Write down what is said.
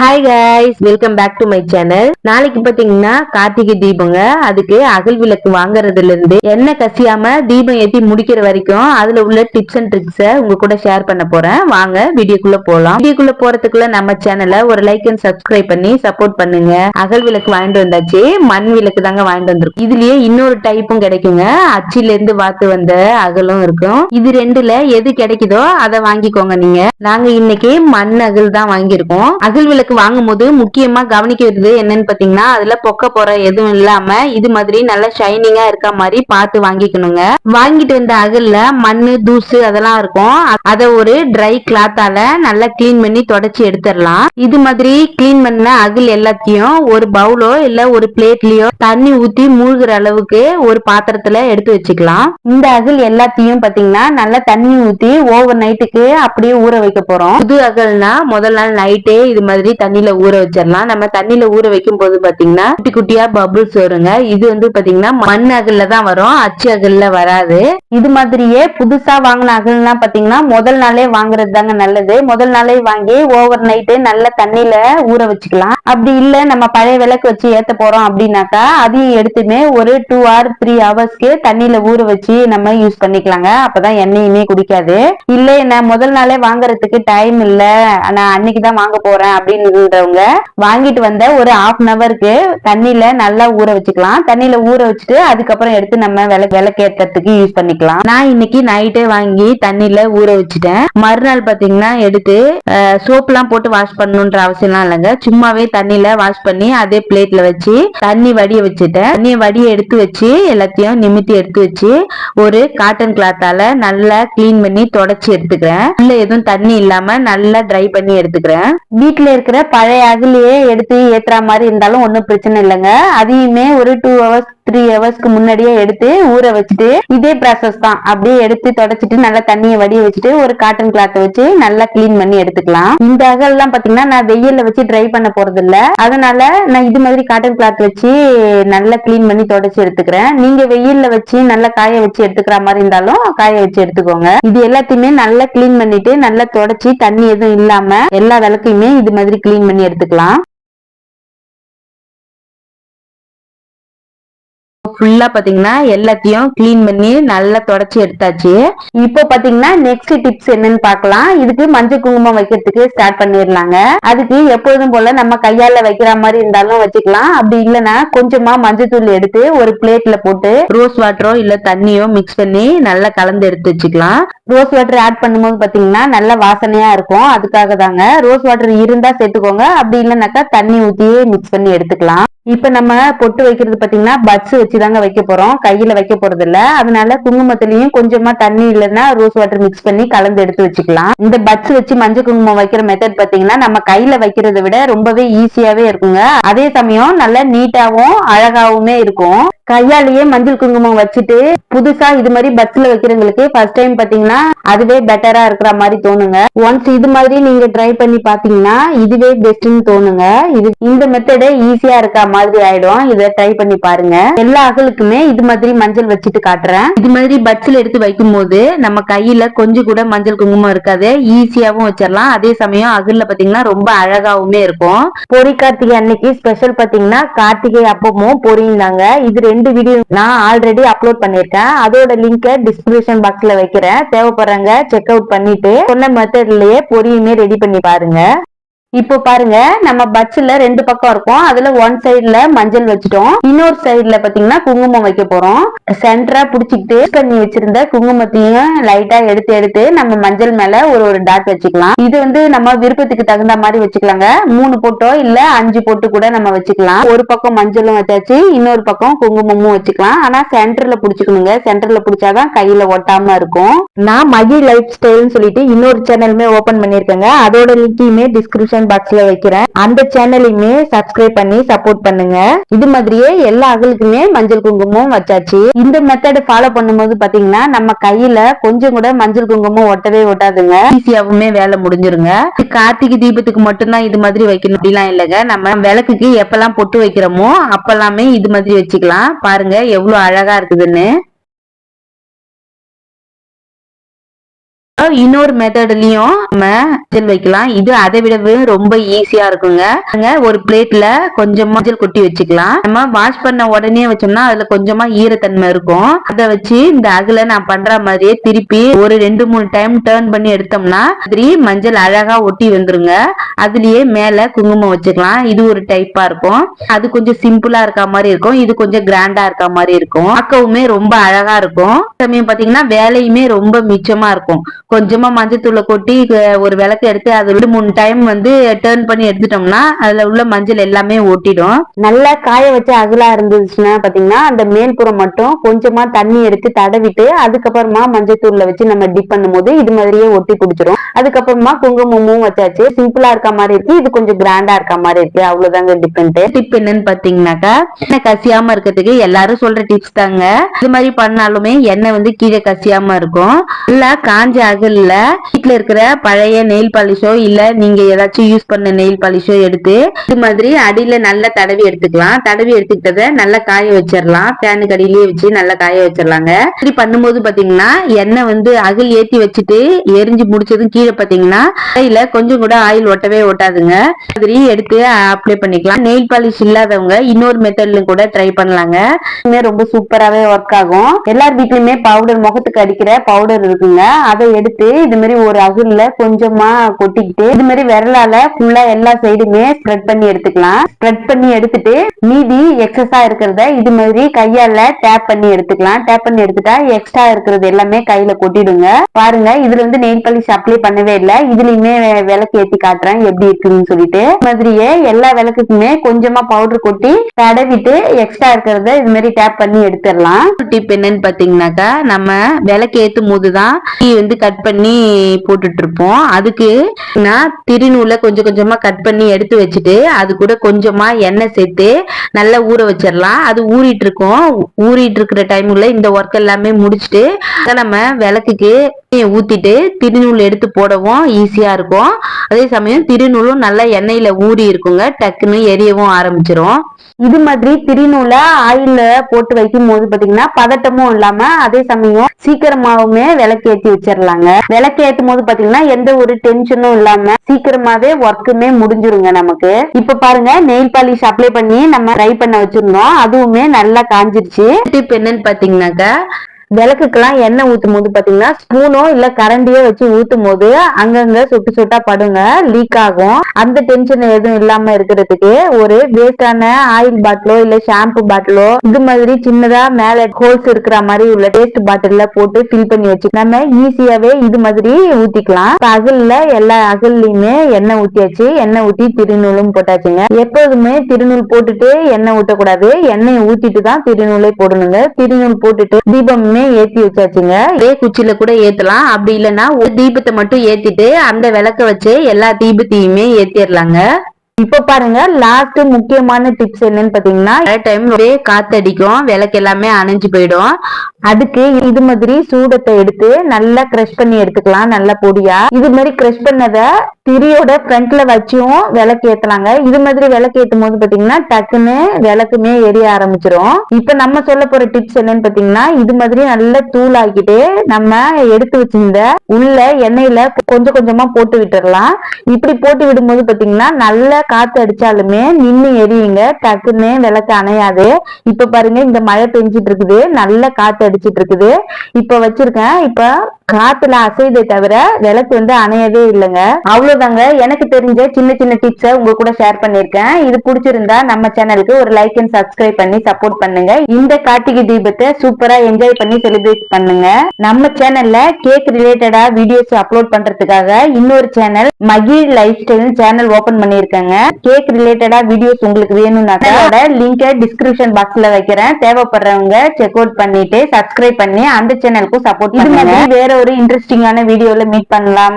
Hi guys welcome back to my channel நாளைக்கு பாத்தீங்கன்னா கார்த்திகை தீபங்க. அதுக்கு அகல் விளக்கு வாங்குறதுல இருந்து என்ன கசியாம தீபம் ஏத்தி முடிக்கிற வரைக்கும் அதுல உள்ள டிப்ஸ் அண்ட் ட்ரிக்ஸ உங்க கூட ஷேர் பண்ண போறேன். வாங்க வீடியோக்குள்ள போலாம். வீடியோக்குள்ள போறதுக்குள்ள நம்ம சேனலை ஒரு லைக் அண்ட் சப்ஸ்கிரைப் பண்ணி சப்போர்ட் பண்ணுங்க. அகல் விளக்கு வாங்கிட்டு வந்தாச்சு மண் விளக்கு தாங்க வாங்கிட்டு வந்திருக்கும். இதுலயே இன்னொரு டைப்பும் கிடைக்குங்க. அச்சில இருந்து வாத்து வந்த அகலும் இருக்கும். இது ரெண்டுல எது கிடைக்குதோ அதை வாங்கிக்கோங்க நீங்க. நாங்க இன்னைக்கு மண் அகல் தான் வாங்கியிருக்கோம். அகல் விளக்கு வாங்கும் போது முக்கியமா கவனிக்க என்னன்னு பாத்தீங்கன்னா அதுல பொக்க போற எதுவும் இல்லாம இது மாதிரி நல்லா ஷைனிங்கா இருக்க மாதிரி பார்த்து வாங்கிக்கணுங்க. வாங்கிட்டு வந்த அகல்ல மண்ணு தூசு அதெல்லாம் இருக்கும். அதை ஒரு ட்ரை கிளாத்தால நல்லா கிளீன் பண்ணி தொடச்சி எடுத்துடலாம். இது மாதிரி கிளீன் பண்ண அகல் எல்லாத்தையும் ஒரு பவுலோ இல்ல ஒரு பிளேட்லயோ தண்ணி ஊத்தி மூழ்கிற அளவுக்கு ஒரு பாத்திரத்துல எடுத்து வச்சுக்கலாம். இந்த அகில் எல்லாத்தையும் பாத்தீங்கன்னா நல்லா தண்ணி ஊத்தி ஓவர் நைட்டுக்கு அப்படியே ஊற வைக்க போறோம். புது அகல்னா முதல் நாள் நைட்டே இது மாதிரி தண்ணியில ஊற வச்சிடலாம். நம்ம தண்ணியில ஊற வைக்கும் போது பாத்தீங்கன்னா குட்டி குட்டியா பபுள்ஸ் வருங்க. இது வந்து பாத்தீங்கன்னா மண் அகல்ல தான் வரும். அச்சு அகல்ல வராது. இது மாதிரியே புதுசா வாங்கின அகல்லாம் பாத்தீங்கன்னா முதல் நாளே வாங்குறது தாங்க நல்லது. முதல் நாளே வாங்கி ஓவர் நைட்டு நல்ல தண்ணியில ஊற வச்சுக்கலாம். அப்படி இல்ல நம்ம பழைய விளக்கு வச்சு ஏத்த போறோம் அப்படின்னாக்கா அதையும் எடுத்துமே ஒரு டூ ஆர் த்ரீ ஹவர்ஸ்க்கு தண்ணியில ஊற வச்சு நம்ம யூஸ் பண்ணிக்கலாங்க. அப்பதான் எண்ணெயுமே குடிக்காது. இல்ல நான் முதல் நாளே வாங்குறதுக்கு டைம் இல்ல. நான் அன்னைக்கு தான் வாங்க போறேன் அப்படின்றவங்க வாங்கிட்டு வந்த ஒரு ஹாஃப் அன் அவருக்கு தண்ணியில நல்லா ஊற வச்சுக்கலாம். தண்ணியில ஊற வச்சுட்டு அதுக்கப்புறம் எடுத்து நம்ம விளக்கு விளக்கேற்றத்துக்கு யூஸ் பண்ணிக்கலாம். நான் இன்னைக்கு நைட்டே வாங்கி தண்ணியில ஊற வச்சுட்டேன். மறுநாள் பாத்தீங்கன்னா எடுத்து சோப் எல்லாம் போட்டு வாஷ் பண்ணணுன்ற அவசியம்லாம் இல்லைங்க. சும்மாவே தண்ணியில வாஷ் பண்ணி அதே பிளேட்ல வச்சு தண்ணி வடிய வச்சுட்டேன். தண்ணியை வடிய எடுத்து வச்சு எல்லாத்தையும் நிமித்தி எடுத்து வச்சு ஒரு காட்டன் கிளாத்தால நல்லா கிளீன் பண்ணி தொடச்சி எடுத்துக்கிறேன். இல்ல எதுவும் தண்ணி இல்லாம நல்லா ட்ரை பண்ணி எடுத்துக்கிறேன். வீட்டுல இருக்கிற பழைய அகலியே எடுத்து ஏத்துற மாதிரி இருந்தாலும் ஒன்றும் பிரச்சனை இல்லைங்க. அதையுமே ஒரு டூ ஹவர்ஸ் த்ரீ ஹவர்ஸ்க்கு முன்னாடியே எடுத்து ஊற வச்சுட்டு இதே ப்ராசஸ் தான். அப்படியே எடுத்து தொடச்சிட்டு நல்லா தண்ணியை வடிய வச்சுட்டு ஒரு காட்டன் கிளாத்தை வச்சு நல்லா கிளீன் பண்ணி எடுத்துக்கலாம். இந்த அகல்லாம் பாத்தீங்கன்னா நான் வெயில்ல வச்சு ட்ரை பண்ண போறது இல்ல அதனால நான் இது மாதிரி காட்டன் கிளாத் வச்சு நல்லா கிளீன் பண்ணி தொடச்சி எடுத்துக்கிறேன். நீங்க வெயில்ல வச்சு நல்லா காய வச்சு எடுத்துக்கிற மாதிரி இருந்தாலும் காய வச்சு எடுத்துக்கோங்க. இது எல்லாத்தையுமே நல்லா கிளீன் பண்ணிட்டு நல்லா தொடச்சி தண்ணி எதுவும் இல்லாம எல்லா விளக்கையுமே இது மாதிரி கிளீன் பண்ணி எடுத்துக்கலாம். ஃபுல்லா பாத்தீங்கன்னா எல்லாத்தையும் கிளீன் பண்ணி நல்லா தொடச்சி எடுத்தாச்சு. இப்போ பாத்தீங்கன்னா நெக்ஸ்ட் டிப்ஸ் என்னன்னு பாக்கலாம். இதுக்கு மஞ்சள் குங்குமம் வைக்கிறதுக்கு ஸ்டார்ட் பண்ணிடலாங்க. அதுக்கு எப்பொழுதும் போல நம்ம கையால வைக்கிற மாதிரி இருந்தாலும் வச்சுக்கலாம். அப்படி இல்லைன்னா கொஞ்சமா மஞ்சள் தூள் எடுத்து ஒரு பிளேட்ல போட்டு ரோஸ் வாட்டரோ இல்ல தண்ணியோ மிக்ஸ் பண்ணி நல்லா கலந்து எடுத்து வச்சுக்கலாம். ரோஸ் வாட்டர் ஆட் பண்ணும்போது பாத்தீங்கன்னா நல்ல வாசனையா இருக்கும். அதுக்காக தாங்க ரோஸ் வாட்டர் இருந்தா சேர்த்துக்கோங்க. அப்படி இல்லைனாக்கா தண்ணி ஊத்தியே மிக்ஸ் பண்ணி எடுத்துக்கலாம். இப்ப நம்ம பொட்டு வைக்கிறது பாத்தீங்கன்னா பட்ஸ் வச்சுதாங்க வைக்க போறோம். கையில வைக்க போறது இல்ல அதனால குங்குமத்திலயும் கொஞ்சமா தண்ணி இல்லைன்னா ரோஸ் வாட்டர் மிக்ஸ் பண்ணி கலந்து எடுத்து வச்சுக்கலாம். இந்த பட்ஸ் வச்சு மஞ்சள் குங்குமம் வைக்கிற மெத்தட் பாத்தீங்கன்னா நம்ம கையில வைக்கிறத விட ரொம்பவே ஈஸியாவே இருக்குங்க. அதே சமயம் நல்லா நீட்டாவும் அழகாவுமே இருக்கும். கையாலேயே மஞ்சள் குங்குமம் வச்சுட்டு புதுசா இது மாதிரி பஸ்ல வைக்கிறவங்களுக்கு ஃபர்ஸ்ட் டைம் பாத்தீங்கன்னா அதுவே பெட்டரா இருக்கிற மாதிரி தோணுங்க. ஒன்ஸ் இது மாதிரி நீங்க ட்ரை பண்ணி பாத்தீங்கன்னா இதுவே பெஸ்ட்னு தோணுங்க. இது இந்த மெத்தடே ஈஸியா இருக்க மாதிரி ஆயிடும். இதை ட்ரை பண்ணி பாருங்க. எல்லா அகலுக்குமே இது மாதிரி மஞ்சள் வச்சுட்டு காட்டுறேன். இது மாதிரி பட்ஸ்ல எடுத்து வைக்கும் போது நம்ம கையில கொஞ்சம் கூட மஞ்சள் குங்குமம் இருக்காது. ஈஸியாவும் வச்சிடலாம். அதே சமயம் அகல்ல பாத்தீங்கன்னா ரொம்ப அழகாவுமே இருக்கும். பொறி கார்த்திகை அன்னைக்கு ஸ்பெஷல் பாத்தீங்கன்னா கார்த்திகை அப்பமும் பொரிந்தாங்க இது ரெண்டு வீடியோ நான் ஆல்ரெடி அப்லோட் பண்ணிருக்கேன் அதோட லிங்க டிஸ்கிரிப்ஷன் பாக்ஸ்ல வைக்கிறேன். தேவைப்படுறாங்க செக் அவுட் பண்ணிட்டு சொன்ன மெத்தட்லயே பொரியுமே ரெடி பண்ணி பாருங்க. இப்போ பாருங்க நம்ம பட்ஸ்ல ரெண்டு பக்கம் இருக்கும். அதுல ஒன் சைடுல மஞ்சள் வச்சுட்டோம். இன்னொரு சைடுல பாத்தீங்கன்னா குங்குமம் வைக்க போறோம். சென்டரா புடிச்சுக்கிட்டு பண்ணி வச்சிருந்த குங்குமத்தையும் லைட்டா எடுத்து எடுத்து நம்ம மஞ்சள் மேல ஒரு ஒரு டாட் வச்சுக்கலாம். இது வந்து நம்ம விருப்பத்துக்கு தகுந்த மாதிரி வச்சுக்கலாங்க. மூணு போட்டோ இல்ல அஞ்சு போட்டு கூட நம்ம வச்சுக்கலாம். ஒரு பக்கம் மஞ்சளும் வச்சாச்சு இன்னொரு பக்கம் குங்குமமும் வச்சுக்கலாம். ஆனா சென்டர்ல புடிச்சுக்கணுங்க. சென்டர்ல புடிச்சாதான் கையில ஒட்டாம இருக்கும். நான் மகி லைஃப் ஸ்டைல்னு சொல்லிட்டு இன்னொரு சேனலுமே ஓபன் பண்ணிருக்கேங்க அதோட லிங்கையுமே டிஸ்கிரிப்ஷன் டிஸ்கிரிப்ஷன் பாக்ஸ்ல வைக்கிறேன். அந்த சேனலையுமே சப்ஸ்கிரைப் பண்ணி சப்போர்ட் பண்ணுங்க. இது மாதிரியே எல்லா அகலுக்குமே மஞ்சள் குங்குமம் வச்சாச்சு. இந்த மெத்தட் ஃபாலோ பண்ணும்போது பாத்தீங்கன்னா நம்ம கையில கொஞ்சம் கூட மஞ்சள் குங்குமம் ஒட்டவே ஒட்டாதுங்க. ஈஸியாவுமே வேலை முடிஞ்சிருங்க. கார்த்திகை தீபத்துக்கு மட்டும்தான் இது மாதிரி வைக்கணும். அப்படிலாம் இல்லைங்க. நம்ம விளக்குக்கு எப்பெல்லாம் பொட்டு வைக்கிறோமோ அப்பெல்லாமே இது மாதிரி வச்சுக்கலாம். பாருங்க எவ்வளவு அழகா இருக்குதுன்னு. இன்னொரு மெத்தட்லயும் நம்ம மஞ்சள் வைக்கலாம். இது அதை விடவே ரொம்ப ஈஸியா இருக்குங்க. அங்க ஒரு பிளேட்ல கொஞ்சமா மஞ்சள் கொட்டி வச்சுக்கலாம். நம்ம வாஷ் பண்ண உடனே வச்சோம்னா அதுல கொஞ்சமா ஈரத்தன்மை இருக்கும். அதை வச்சு இந்த அகல நான் பண்ற மாதிரியே திருப்பி ஒரு ரெண்டு மூணு டைம் டேர்ன் பண்ணி எடுத்தோம்னா மாதிரி மஞ்சள் அழகா ஒட்டி வந்துருங்க. அதுலயே மேல குங்குமம் வச்சுக்கலாம். இது ஒரு டைப்பா இருக்கும். அது கொஞ்சம் சிம்பிளா இருக்க மாதிரி இருக்கும். இது கொஞ்சம் கிராண்டா இருக்க மாதிரி இருக்கும். பார்க்கவுமே ரொம்ப அழகா இருக்கும். சமயம் பாத்தீங்கன்னா வேலையுமே ரொம்ப மிச்சமா இருக்கும். கொஞ்சமா மஞ்சத்தூளை கொட்டி ஒரு விளக்கு எடுத்து அது ரெண்டு மூணு டைம் வந்து டேர்ன் பண்ணி எடுத்துட்டோம்னா அதுல உள்ள மஞ்சள் எல்லாமே ஒட்டிடும். நல்லா காய வச்ச அகலா இருந்துச்சுன்னா பாத்தீங்கன்னா அந்த மேல்புறம் மட்டும் கொஞ்சமா தண்ணி எடுத்து தடவிட்டு அதுக்கப்புறமா மஞ்சத்தூள்ல வச்சு நம்ம டிப் பண்ணும்போது இது மாதிரியே ஒட்டி பிடிச்சிரும். அதுக்கப்புறமா குங்குமமும் வச்சாச்சு. சிம்பிளா இருக்க மாதிரி இருக்கு. இது கொஞ்சம் கிராண்டா இருக்க மாதிரி இருக்கு. அவ்வளவுதாங்க டிஃபரெண்ட் டிப் என்னன்னு பாத்தீங்கன்னாக்கா எண்ணெய் கசியாம இருக்கிறதுக்கு எல்லாரும் சொல்ற டிப்ஸ் தாங்க. இது மாதிரி பண்ணாலுமே எண்ணெய் வந்து கீழே கசியாம இருக்கும். நல்லா காஞ்ச அழகில்ல வீட்டுல இருக்கிற பழைய நெயில் பாலிஷோ இல்ல நீங்க ஏதாச்சும் யூஸ் பண்ண நெயில் பாலிஷோ எடுத்து இது மாதிரி அடியில நல்லா தடவி எடுத்துக்கலாம். தடவி எடுத்துக்கிட்டத நல்லா காய வச்சிடலாம் ஃபேனுக்கு அடியிலேயே வச்சு நல்லா காய வச்சிடலாங்க இப்படி பண்ணும்போது பாத்தீங்கன்னா எண்ணெய் வந்து அகல் ஏத்தி வச்சுட்டு எரிஞ்சு முடிச்சதும் கீழே பாத்தீங்கன்னா கையில கொஞ்சம் கூட ஆயில் ஒட்டவே ஒட்டாதுங்க. மாதிரி எடுத்து அப்ளை பண்ணிக்கலாம். நெயில் பாலிஷ் இல்லாதவங்க இன்னொரு மெத்தட்ல கூட ட்ரை பண்ணலாங்க. ரொம்ப சூப்பராவே ஒர்க் ஆகும். எல்லார் வீட்லயுமே பவுடர் முகத்துக்கு அடிக்கிற பவுடர் இருக்குங்க. அதை எடுத்து இது மாதிரி ஒரு அகுல்ல கொஞ்சமா கொட்டிக்கிட்டு இது மாதிரி விரலால ஃபுல்லா எல்லா சைடுமே ஸ்ப்ரெட் பண்ணி எடுத்துக்கலாம். ஸ்ப்ரெட் பண்ணி எடுத்துட்டு மீதி எக்ஸஸா இருக்கிறத இது மாதிரி கையால டேப் பண்ணி எடுத்துக்கலாம். டேப் பண்ணி எடுத்துட்டா எக்ஸ்ட்ரா இருக்கிறது எல்லாமே கையில கொட்டிடுங்க. பாருங்க இதுல வந்து நெயில் பாலிஷ் அப்ளை பண்ணவே இல்லை. இதுலயுமே விளக்கு ஏத்தி காட்டுறேன் எப்படி இருக்குன்னு சொல்லிட்டு. மாதிரியே எல்லா விளக்குக்குமே கொஞ்சமா பவுடர் கொட்டி தடவிட்டு எக்ஸ்ட்ரா இருக்கிறத இது மாதிரி டேப் பண்ணி எடுத்துடலாம். டிப் என்னன்னு பாத்தீங்கன்னாக்கா நம்ம விளக்கு ஏத்தும் போதுதான் டீ வந்து கட் பண்ணி போட்டுட்டு இருப்போம் அதுக்கு நான் திருநூலை கொஞ்சம் கொஞ்சமா கட் பண்ணி எடுத்து வச்சுட்டு அது கூட கொஞ்சமா எண்ணெய் சேர்த்து நல்லா ஊற வச்சிடலாம். அது ஊறிட்டு இருக்கும் ஊறிட்டு இருக்கிற டைம்ல இந்த ஒர்க் எல்லாமே முடிச்சுட்டு நம்ம விளக்குக்கு ஊத்திட்டு திருநூல் எடுத்து போடவும் ஈஸியா இருக்கும். அதே சமயம் திருநூலும் நல்லா எண்ணெயில ஊறி இருக்குங்க. டக்குன்னு எரியவும் ஆரம்பிச்சிரும். இது மாதிரி திருநூலை ஆயில போட்டு வைக்கும் போது பாத்தீங்கன்னா பதட்டமும் இல்லாம அதே சமயம் சீக்கிரமாவுமே விளக்கேற்றி வச்சிடலாங்க விளக்கு ஏத்தும் போது பாத்தீங்கன்னா எந்த ஒரு டென்ஷனும் இல்லாம சீக்கிரமாவே ஒர்க்குமே முடிஞ்சிருங்க நமக்கு. இப்ப பாருங்க நெயில் பாலிஷ் அப்ளை பண்ணி நம்ம ட்ரை பண்ண வச்சிருந்தோம். அதுவுமே நல்லா காஞ்சிருச்சு. டிப் என்னன்னு பாத்தீங்கன்னாக்கா விளக்குக்கெல்லாம் எண்ணெய் ஊத்தும் போது பாத்தீங்கன்னா ஸ்பூனோ இல்ல கரண்டியோ வச்சு ஊத்தும் போது அங்கங்க சொட்டு சுட்டா படுங்க லீக் ஆகும். அந்த டென்ஷன் எதுவும் இல்லாம இருக்கிறதுக்கு ஒரு வேஸ்டான ஆயில் பாட்டிலோ இல்ல ஷாம்பு பாட்டிலோ இது மாதிரி சின்னதா மேல ஹோல்ஸ் இருக்கிற மாதிரி உள்ள டேஸ்ட் பாட்டில்ல போட்டு ஃபில் பண்ணி வச்சு நம்ம ஈஸியாவே இது மாதிரி ஊத்திக்கலாம். அகல்ல எல்லா அகல்லையுமே எண்ணெய் ஊத்தியாச்சு. எண்ணெய் ஊத்தி திருநூலும் போட்டாச்சுங்க. எப்போதுமே திருநூல் போட்டுட்டு எண்ணெய் ஊத்தக்கூடாது. எண்ணெயை ஊத்திட்டு தான் திருநூலே போடணுங்க. திருநூல் போட்டுட்டு தீபமே ஏத்தி வச்சாச்சுங்க. ஒரே குச்சியில கூட ஏத்தலாம். அப்படி இல்லைன்னா ஒரு தீபத்தை மட்டும் ஏத்திட்டு அந்த விளக்க வச்சு எல்லா தீபத்தையுமே ஏத்திடலாங்க இப்ப பாருங்க லாஸ்ட் முக்கியமான டிப்ஸ் என்னன்னு பாத்தீங்கன்னா டைம் ஒரே காத்தடிக்கும் விளக்கு எல்லாமே அணைஞ்சு போயிடும். அதுக்கு இது மாதிரி சூடத்தை எடுத்து நல்லா கிரஷ் பண்ணி எடுத்துக்கலாம் நல்லா பொடியா. இது மாதிரி கிரஷ் பண்ணத திரியோட ஃப்ரண்ட்ல வச்சும் விளக்கு ஏத்தலாங்க. இது மாதிரி விளக்கு ஏத்தும் போது பாத்தீங்கன்னா டக்குன்னு விளக்குமே எரிய ஆரம்பிச்சிரும். இப்ப நம்ம சொல்ல போற டிப்ஸ் என்னன்னு பாத்தீங்கன்னா இது மாதிரி நல்லா தூள் ஆக்கிட்டு நம்ம எடுத்து வச்சிருந்த உள்ள எண்ணெயில கொஞ்சம் கொஞ்சமா போட்டு விட்டுறலாம். இப்படி போட்டு விடும்போது பாத்தீங்கன்னா நல்ல காத்து அடிச்சாலுமே நின்று எரியுங்க டக்குன்னு விளக்கு அணையாது. இப்ப பாருங்க இந்த மழை பெஞ்சிட்டு இருக்குது நல்ல காத்து அடிச்சிட்டு இருக்குது. இப்ப வச்சிருக்கேன் இப்ப காத்துல அசைதே தவிர விளக்கு வந்து அணையவே இல்லைங்க. அவ்வளவுதாங்க. எனக்கு தெரிஞ்ச சின்ன சின்ன டிப்ஸ உங்க கூட ஷேர் பண்ணிருக்கேன் இது பிடிச்சிருந்தா நம்ம சேனலுக்கு ஒரு லைக் அண்ட் சப்ஸ்கிரைப் பண்ணி சப்போர்ட் பண்ணுங்க. இந்த கார்த்திகை தீபத்தை சூப்பரா என்ஜாய் பண்ணி செலிப்ரேட் பண்ணுங்க. நம்ம சேனல்ல கேக் ரிலேட்டடா வீடியோஸ் அப்லோட் பண்றதுக்காக இன்னொரு சேனல் மகிழ் லைஃப் ஸ்டைல் சேனல் ஓபன் பண்ணிருக்கேங்க கேக் ரிலேட்டடா வீடியோஸ் உங்களுக்கு வேணும்னாக்கா லிங்கை டிஸ்கிரிப்ஷன் பாக்ஸ்ல வைக்கிறேன். தேவைப்படுறவங்க செக் அவுட் பண்ணிட்டு சப்ஸ்கிரைப் பண்ணி அந்த சேனலுக்கும் சப்போர்ட் பண்ணுங்க. வேற ஒரு இன்ட்ரெஸ்டிங்கான வீடியோல மீட் பண்ணலாம்.